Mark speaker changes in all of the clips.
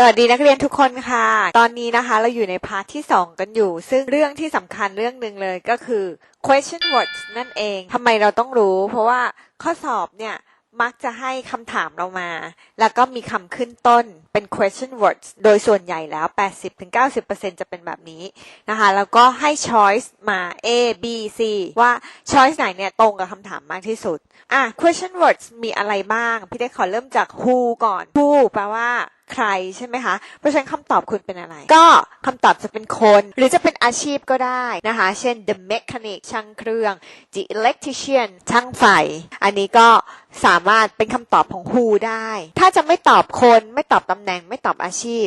Speaker 1: สวัสดีนักเรียนทุกคนค่ะ ตอนนี้นะคะเราอยู่ในพาร์ทที่ 2 กันอยู่ ซึ่งเรื่องที่สำคัญเรื่องหนึ่งเลยก็คือ question words นั่นเองทำไมเราต้องรู้ เพราะว่าข้อสอบเนี่ยมักจะให้คำถามเรามา แล้วก็มีคำขึ้นต้นเป็น question words โดยส่วนใหญ่แล้ว 80-90%จะเป็นแบบนี้นะคะ แล้วก็ให้ choice มา A B C ว่า choice ไหนเนี่ยตรงกับคำถามมากที่สุด อะ question words มีอะไรบ้าง พี่ได้ขอเริ่มจาก who ก่อน who แปลว่า ใครใช่ไหมคะ เพราะฉะนั้นคำตอบคุณเป็นอะไร ก็คำตอบจะเป็นคน หรือจะเป็นอาชีพก็ได้นะคะ เช่น the mechanic ช่างเครื่อง the electrician ช่างไฟ อันนี้ก็สามารถเป็นคำตอบของ who ได้ ถ้าจะไม่ตอบคนไม่ตอบตำแหน่งไม่ตอบอาชีพ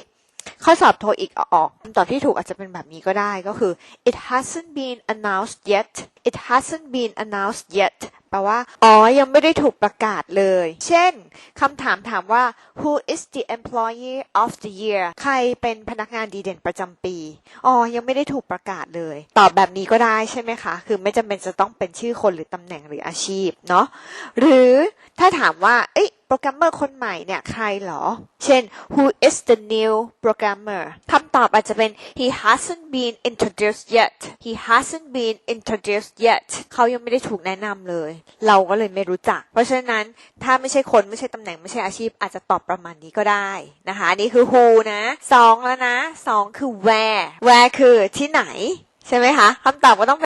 Speaker 1: ข้อสอบโทอีกออกคำตอบที่ถูกอาจจะเป็นแบบนี้ก็ได้ก็คือ it hasn't been announced yet it hasn't been announced yet แปลว่า อ๋อ ยังไม่ได้ถูกประกาศเลย เช่นคำถามถามว่า who is the employee of the year ใครเป็นพนักงานดีเด่นประจำปี อ๋อ ยังไม่ได้ถูกประกาศเลย ตอบแบบนี้ก็ได้ใช่ไหมคะ คือไม่จำเป็นจะต้องเป็นชื่อคนหรือตำแหน่งหรืออาชีพเนาะ หรือถ้าถามว่า เอ้ย โปรแกรมเมอร์คนใหม่เนี่ยใครเหรอ เช่น who is the new programmer คำตอบอาจจะเป็น he hasn't been introduced yet he hasn't been introduced yet เขายังไม่ได้ถูกแนะนำเลย เราก็เลยไม่รู้จัก เพราะฉะนั้นถ้าไม่ใช่คนไม่ใช่ตำแหน่งไม่ใช่อาชีพอาจจะตอบประมาณนี้ก็ได้นะคะนี่คือ who นะสองแล้วนะสองคือ where where คือที่ไหน ใช่ไหมคะคำตอบก็ต้อง